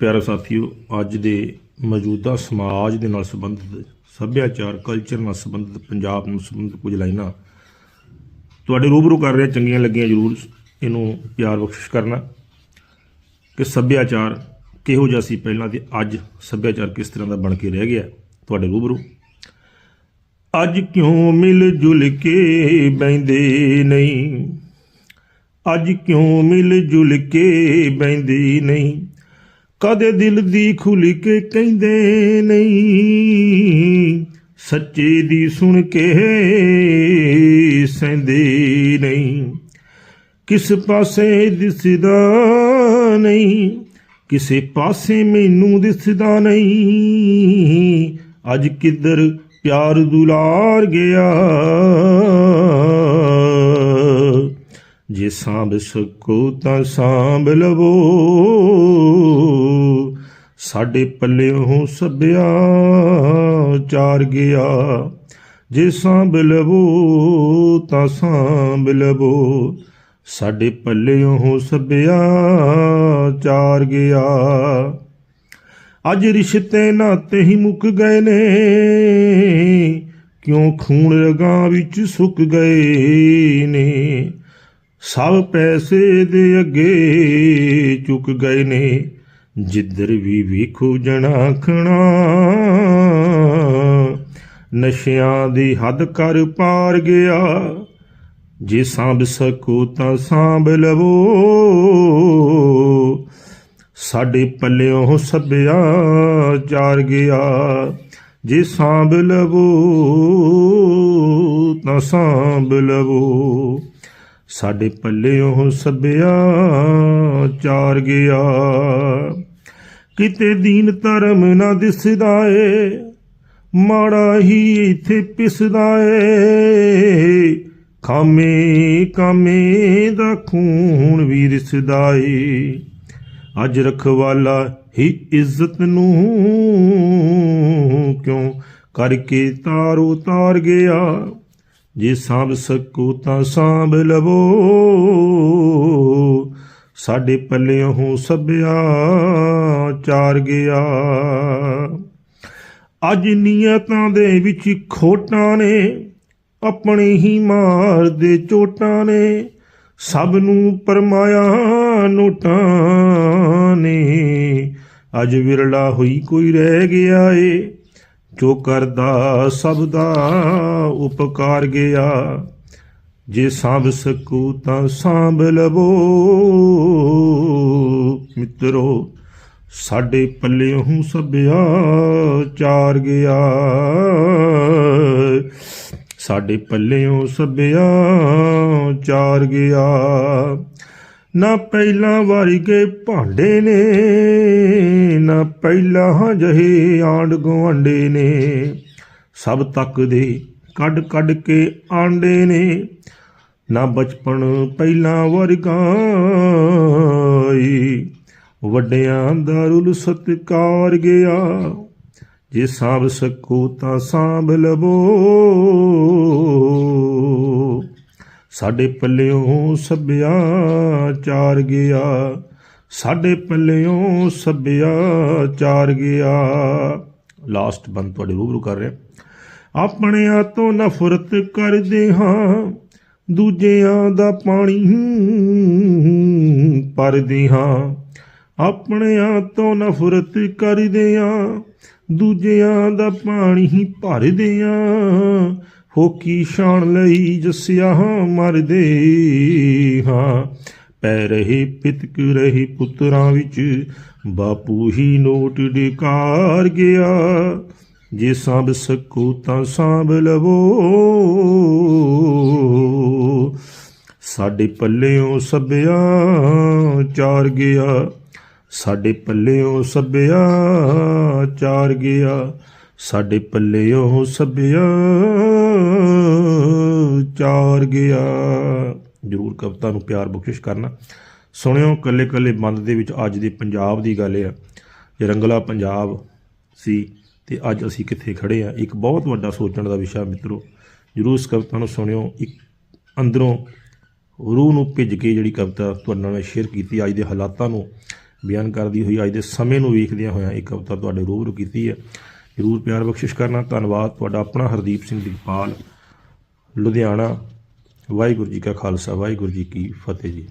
ਪਿਆਰੇ ਸਾਥੀਓ, ਅੱਜ ਦੇ ਮੌਜੂਦਾ ਸਮਾਜ ਦੇ ਨਾਲ ਸੰਬੰਧਿਤ, ਸੱਭਿਆਚਾਰ ਕਲਚਰ ਨਾਲ ਸੰਬੰਧਿਤ, ਪੰਜਾਬ ਨੂੰ ਸੰਬੰਧਿਤ ਕੁਝ ਲਾਈਨਾਂ ਤੁਹਾਡੇ ਰੂਬਰੂ ਕਰ ਰਿਹਾ, ਚੰਗੀਆਂ ਲੱਗੀਆਂ ਜ਼ਰੂਰ ਇਹਨੂੰ ਪਿਆਰ ਬਖਸ਼ਿਸ਼ ਕਰਨਾ ਕਿ ਸੱਭਿਆਚਾਰ ਕਿਹੋ ਜਿਹਾ ਸੀ ਪਹਿਲਾਂ ਤੇ ਅੱਜ ਸੱਭਿਆਚਾਰ ਕਿਸ ਤਰ੍ਹਾਂ ਦਾ ਬਣ ਕੇ ਰਹਿ ਗਿਆ, ਤੁਹਾਡੇ ਰੂਬਰੂ। ਅੱਜ ਕਿਉਂ ਮਿਲ ਜੁਲ ਕੇ ਬੈਂਦੇ ਨਹੀਂ? ਅੱਜ ਕਿਉਂ ਮਿਲ ਜੁਲ ਕੇ ਬੈਂਦੀ ਨਹੀਂ? ਕਦੇ ਦਿਲ ਦੀ ਖੁੱਲ ਕੇ ਕਹਿੰਦੇ ਨਹੀਂ, ਸੱਚੇ ਦੀ ਸੁਣ ਕੇ ਸਹਿੰਦੇ ਨਹੀਂ। ਕਿਸ ਪਾਸੇ ਦਿਸਦਾ ਨਹੀਂ, ਕਿਸੇ ਪਾਸੇ ਮੈਨੂੰ ਦਿਸਦਾ ਨਹੀਂ। ਅੱਜ ਕਿੱਧਰ ਪਿਆਰ ਦੁਲਾਰ ਗਿਆ। ਜੇ ਸਾਂਭ ਸਕੋ ਤਾਂ ਸਾਂਭ ਲਵੋ। ਸਾਡੇ ਪੱਲਿਓਂ ਸੱਭਿਆ, ਚਾਰ ਗਿਆ। ਜੇ ਸਾਂਭ ਲਵੋ ਤਾਂ ਸਾਂਭ ਲਵੋ ਸਾਡੇ ਪੱਲਿਓਂ ਸੱਭਿਆ, ਚਾਰ ਗਿਆ। ਅੱਜ ਰਿਸ਼ਤੇ ਨਾਤੇ ਹੀ ਮੁੱਕ ਗਏ ਨੇ, ਕਿਉਂ ਖੂਨ ਰਗਾਂ ਵਿੱਚ ਸੁੱਕ ਗਏ ਨੇ? ਸਭ ਪੈਸੇ ਦੇ ਅੱਗੇ ਝੁਕ ਗਏ ਨੇ। ਜਿੱਧਰ ਵੀ ਵੇਖੋ ਜਣਾ ਖਣਾ, ਨਸ਼ਿਆਂ ਦੀ ਹੱਦ ਕਰ ਪਾਰ ਗਿਆ। ਜੇ ਸਾਂਭ ਸਕੋ ਤਾਂ ਸਾਂਭ ਲਵੋ। ਸਾਡੇ ਪੱਲਿਓਂ ਸੱਭਿਆ ਚਾਰ ਗਿਆ। ਜੇ ਸਾਂਭ ਲਵੋ ਤਾਂ ਸਾਂਭ ਲਵੋ। ਸਾਡੇ ਪੱਲਿਓਂ ਸੱਭਿਆ ਚਾਰ ਗਿਆ। ਕਿਤੇ ਦੀਨ ਧਰਮ ਨਾ ਦਿਸਦਾ ਏ, ਮਾੜਾ ਹੀ ਇੱਥੇ ਪਿਸਦਾ ਏ। ਖਾਮੇ ਕਾਮੇ ਦਾ ਖੂਨ ਵੀ ਰਿਸਦਾ ਏ। ਅੱਜ ਰਖਵਾਲਾ ਹੀ ਇੱਜ਼ਤ ਨੂੰ ਕਿਉਂ ਕਰਕੇ ਤਾਰੋ ਤਾਰ ਗਿਆ। ਜੇ ਸਾਂਭ ਸਕੋ ਤਾਂ ਸਾਂਭ ਲਵੋ। ਸਾਡੇ ਪੱਲਿਓਂ ਸੱਭਿਆ, ਚਾਰ ਗਿਆ। ਅੱਜ ਨੀਅਤਾਂ ਦੇ ਵਿੱਚ ਖੋਟਾਂ ਨੇ, ਆਪਣੇ ਹੀ ਮਾਰਦੇ ਚੋਟਾਂ ਨੇ। ਸਭ ਨੂੰ ਪਰਮਾਇਆ ਨੋਟਾਂ ਨੇ। ਅੱਜ ਵਿਰਲਾ ਹੋਈ ਕੋਈ ਰਹਿ ਗਿਆ ਏ। ਜੋ ਕਰਦਾ, ਸਭ ਦਾ ਉਪਕਾਰ ਗਿਆ। ਜੇ ਸਾਂਭ ਸਕੂ ਤਾਂ ਸਾਂਭ ਲਵੋ। ਮਿੱਤਰੋ, ਸਾਡੇ ਪੱਲਿਓਂ ਸਭਿਆ ਚਾਰ ਗਿਆ। ਸਾਡੇ ਪੱਲਿਓਂ ਸਭਿਆ ਚਾਰ ਗਿਆ। ਨਾ ਪਹਿਲਾਂ ਵਾਰੀ ਕੇ ਭਾਂਡੇ ਨੇ, ਨਾ ਪਹਿਲਾਂ ਜਹੇ ਆਂਡ ਗੁਆਂਡੇ ਨੇ। ਸਭ ਤੱਕ ਦੇ ਕੱਢ ਕੱਢ ਕੇ ਆਂਡੇ ਨੇ, ਨਾ ਬਚਪਨ ਪਹਿਲਾਂ ਵਰਗਾ ਵੱਡਿਆਂ ਦਾ ਰੁਲ ਸਤਕਾਰ ਗਿਆ, ਜੇ ਸਾਂਭ ਸਕੋ ਤਾਂ ਸਾਂਭ ਲਵੋ। ਸਾਡੇ ਪੱਲਿਓਂ ਸੱਭਿਆ ਚਾਰ ਗਿਆ, ਸਾਡੇ ਪੱਲਿਓਂ ਸੱਭਿਆ ਚਾਰ ਗਿਆ। ਲਾਸਟ ਬੰਦ ਤੁਹਾਡੇ ਰੂਬਰੂ ਕਰ ਰਿਹਾ। ਆਪਣਿਆਂ ਤੋਂ ਨਫ਼ਰਤ ਕਰਦੇ ਹਾਂ, ਦੂਜਿਆਂ ਦਾ ਪਾਣੀ ਪਰਦੇ ਹਾਂ। ਆਪਣਿਆਂ ਤੋਂ ਨਫ਼ਰਤ ਕਰਦੇ ਹਾਂ, ਦੂਜਿਆਂ ਦਾ ਪਾਣੀ ਹੀ ਭਰਦੇ ਹਾਂ। ਹੋਕੀ ਛਾਣ ਲਈ ਜਸਿਆ ਮਰਦੇ ਹਾਂ? ਪੈ ਰਹੇ ਪਿਤਕ ਰਹੀ ਪੁੱਤਰਾਂ ਵਿੱਚ ਬਾਪੂ ਹੀ ਨੋਟ ਡਿਕਾਰ ਗਿਆ। ਜੇ ਸਾਂਭ ਸਕੋ ਤਾਂ ਸਾਂਭ ਲਵੋ। ਸਾਡੇ ਪੱਲਿਓਂ ਸੱਭਿਆ ਚਾਰ ਗਿਆ। ਸਾਡੇ ਪੱਲਿਓਂ ਸੱਭਿਆ ਚਾਰ ਗਿਆ। ਸਾਡੇ ਪੱਲਿਓਂ ਸੱਭਿਆ ਚਾਰ ਗਿਆ। ਜਰੂਰ ਕਵਿਤਾ ਨੂੰ ਪਿਆਰ ਬਖਸ਼ਿਸ਼ ਕਰਨਾ। ਸੁਣਿਓ ਕੱਲੇ ਕੱਲੇ ਬੰਦ ਦੇ ਵਿੱਚ ਅੱਜ ਦੇ ਪੰਜਾਬ ਦੀ ਗੱਲ ਹੈ ਇਹ ਰੰਗਲਾ ਪੰਜਾਬ ਸੀ, ਤੇ ਅੱਜ ਅਸੀਂ ਕਿੱਥੇ ਖੜੇ ਆ? ਇੱਕ ਬਹੁਤ ਵੱਡਾ ਸੋਚਣ ਦਾ ਵਿਸ਼ਾ ਮਿੱਤਰੋ, ਜਰੂਰ ਇਸ ਕਵਿਤਾ ਨੂੰ ਸੁਣਿਓ। ਇੱਕ ਅੰਦਰੋਂ ਰੂਹ ਨੂੰ ਭਿੱਜ ਕੇ ਜਿਹੜੀ ਕਵਿਤਾ ਤੁਹਾਡੇ ਨਾਲ ਸ਼ੇਅਰ ਕੀਤੀ, ਅੱਜ ਦੇ ਹਾਲਾਤਾਂ ਨੂੰ ਬਿਆਨ ਕਰਦੀ ਹੋਈ, ਅੱਜ ਦੇ ਸਮੇਂ ਨੂੰ ਵੇਖਦਿਆਂ ਹੋਇਆਂ ਇਹ ਕਵਿਤਾ ਤੁਹਾਡੇ ਰੂਬਰੂ ਕੀਤੀ ਹੈ। ਜ਼ਰੂਰ ਪਿਆਰ ਬਖਸ਼ਿਸ਼ ਕਰਨਾ। ਧੰਨਵਾਦ ਤੁਹਾਡਾ ਆਪਣਾ, ਹਰਦੀਪ ਸਿੰਘ ਦਿਗਪਾਲ ਲੁਧਿਆਣਾ। ਵਾਹਿਗੁਰੂ ਜੀ ਕਾ ਖਾਲਸਾ, ਵਾਹਿਗੁਰੂ ਜੀ ਕੀ ਫਤਿਹ ਜੀ।